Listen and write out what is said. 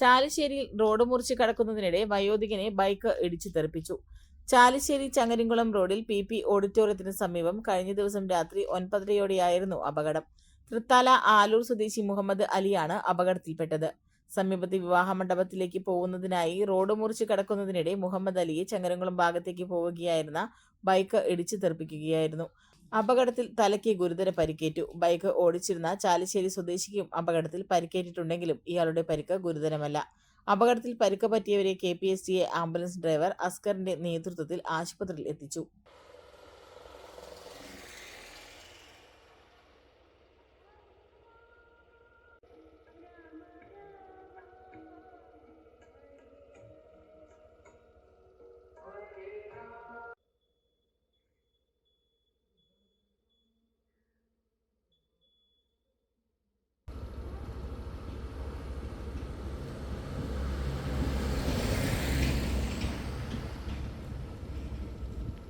ചാലിശ്ശേരിയിൽ road മുറിച്ച് കടക്കുന്നതിനിടെ വയോധികനെ bike ഇടിച്ചു തെറിപ്പിച്ചു. ചാലിശ്ശേരി ചങ്ങരിംകുളം റോഡിൽ പി പി ഓഡിറ്റോറിയത്തിന് സമീപം കഴിഞ്ഞ ദിവസം രാത്രി ഒൻപതരയോടെയായിരുന്നു അപകടം. തൃത്താല ആലൂർ സ്വദേശി മുഹമ്മദ് അലിയാണ് അപകടത്തിൽപ്പെട്ടത്. സമീപത്തെ വിവാഹ മണ്ഡപത്തിലേക്ക് പോകുന്നതിനായി റോഡ് മുറിച്ച് കടക്കുന്നതിനിടെ മുഹമ്മദ് അലിയെ ചങ്ങരംകുളം ഭാഗത്തേക്ക് പോവുകയായിരുന്ന ബൈക്ക് ഇടിച്ചു തെറിപ്പിക്കുകയായിരുന്നു. അപകടത്തിൽ തലയ്ക്ക് ഗുരുതര പരിക്കേറ്റു. ബൈക്ക് ഓടിച്ചിരുന്ന ചാലിശ്ശേരി സ്വദേശിക്കും അപകടത്തിൽ പരിക്കേറ്റിട്ടുണ്ടെങ്കിലും ഇയാളുടെ പരിക്ക് ഗുരുതരമല്ല. അപകടത്തിൽ പരിക്ക് പറ്റിയവരെ K P S T A ambulance driver അസ്കറിന്റെ നേതൃത്വത്തിൽ ആശുപത്രിയിൽ എത്തിച്ചു.